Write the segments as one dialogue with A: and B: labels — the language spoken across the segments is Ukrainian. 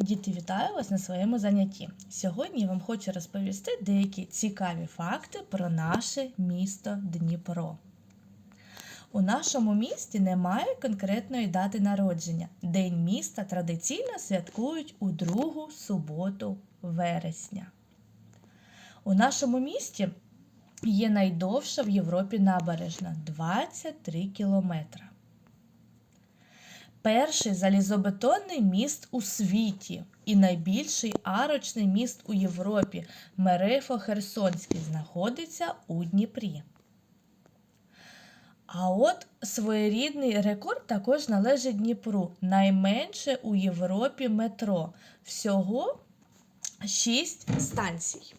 A: Діти, вітаю вас на своєму занятті. Сьогодні я вам хочу розповісти деякі цікаві факти про наше місто Дніпро. У нашому місті немає конкретної дати народження. День міста традиційно святкують у другу суботу вересня. У нашому місті є найдовша в Європі набережна 23 кілометра. Перший залізобетонний міст у світі і найбільший арочний міст у Європі Мерефо Херсонський знаходиться у Дніпрі. А от своєрідний рекорд також належить Дніпру. Найменше у Європі метро. Всього 6 станцій.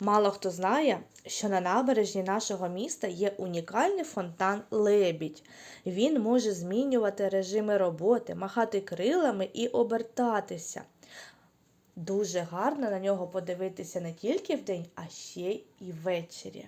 A: Мало хто знає, що на набережні нашого міста є унікальний фонтан Лебідь. Він може змінювати режими роботи, махати крилами і обертатися. Дуже гарно на нього подивитися не тільки вдень, а ще й ввечері.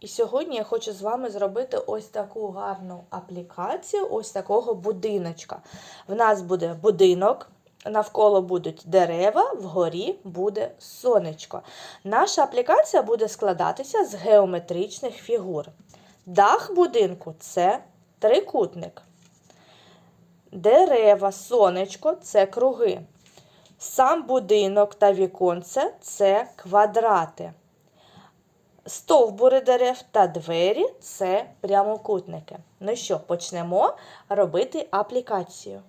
A: І сьогодні я хочу з вами зробити ось таку гарну аплікацію, ось такого будиночка. В нас буде будинок, навколо будуть дерева, вгорі буде сонечко. Наша аплікація буде складатися з геометричних фігур. Дах будинку це трикутник. Дерева, сонечко це круги. Сам будинок та віконце це квадрати. Стовбури дерев та двері це прямокутники. Ну що, почнемо робити аплікацію.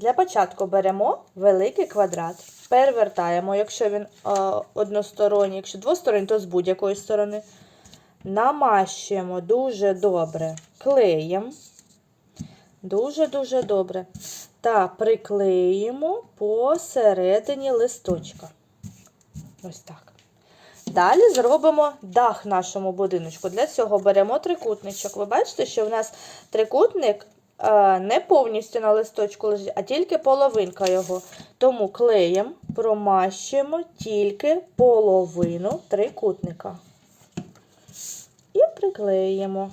A: Для початку беремо великий квадрат, перевертаємо, якщо він односторонній, якщо двосторонній, то з будь-якої сторони. Намащуємо дуже добре клеєм. Дуже-дуже добре. Та приклеїмо посередині листочка. Ось так. Далі зробимо дах нашому будиночку. Для цього беремо трикутничок. Ви бачите, що в нас трикутник не повністю на листочку лежить, а тільки половинка його. Тому клеєм промащуємо тільки половину трикутника. І приклеїмо.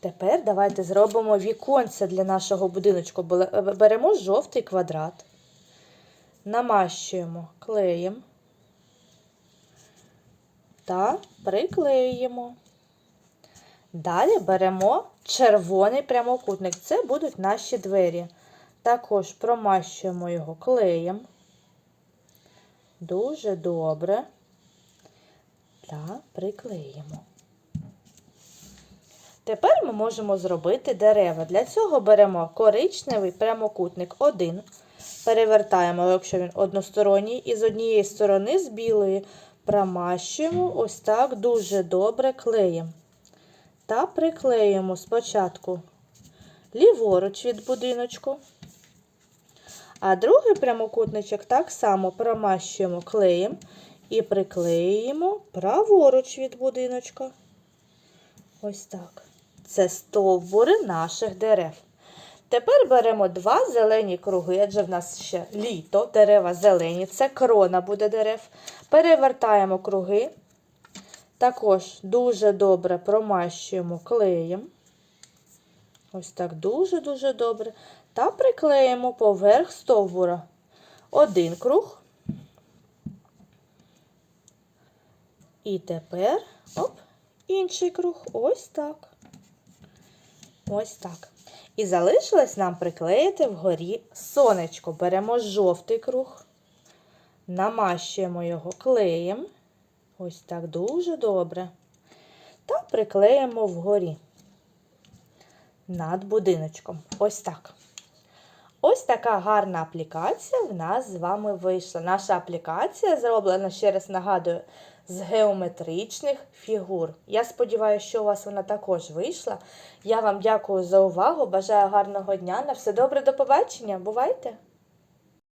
A: Тепер давайте зробимо віконце для нашого будиночку. Беремо жовтий квадрат, намащуємо клеєм та приклеюємо. Далі беремо червоний прямокутник. Це будуть наші двері. Також промащуємо його клеєм. Дуже добре. Та приклеїмо. Тепер ми можемо зробити дерева. Для цього беремо коричневий прямокутник 1, перевертаємо, якщо він односторонній, і з однієї сторони, з білої, промащуємо ось так дуже добре клеєм. Та приклеїмо спочатку ліворуч від будиночку. А другий прямокутничок так само промащуємо клеєм і приклеїмо праворуч від будиночка. Ось так. Це стовбури наших дерев. Тепер беремо два зелені круги, адже в нас ще літо, дерева зелені, це крона буде дерев. Перевертаємо круги. Також дуже добре промащуємо клеєм. Ось так дуже-дуже добре. Та приклеїмо поверх стовбура один круг. І тепер оп, інший круг. Ось так. Ось так. І залишилось нам приклеїти вгорі сонечко. Беремо жовтий круг, намащуємо його клеєм. Ось так дуже добре. Та приклеїмо вгорі над будиночком. Ось так. Ось така гарна аплікація в нас з вами вийшла. Наша аплікація зроблена, ще раз нагадую, з геометричних фігур. Я сподіваюся, що у вас вона також вийшла. Я вам дякую за увагу. Бажаю гарного дня. На все добре, до побачення. Бувайте!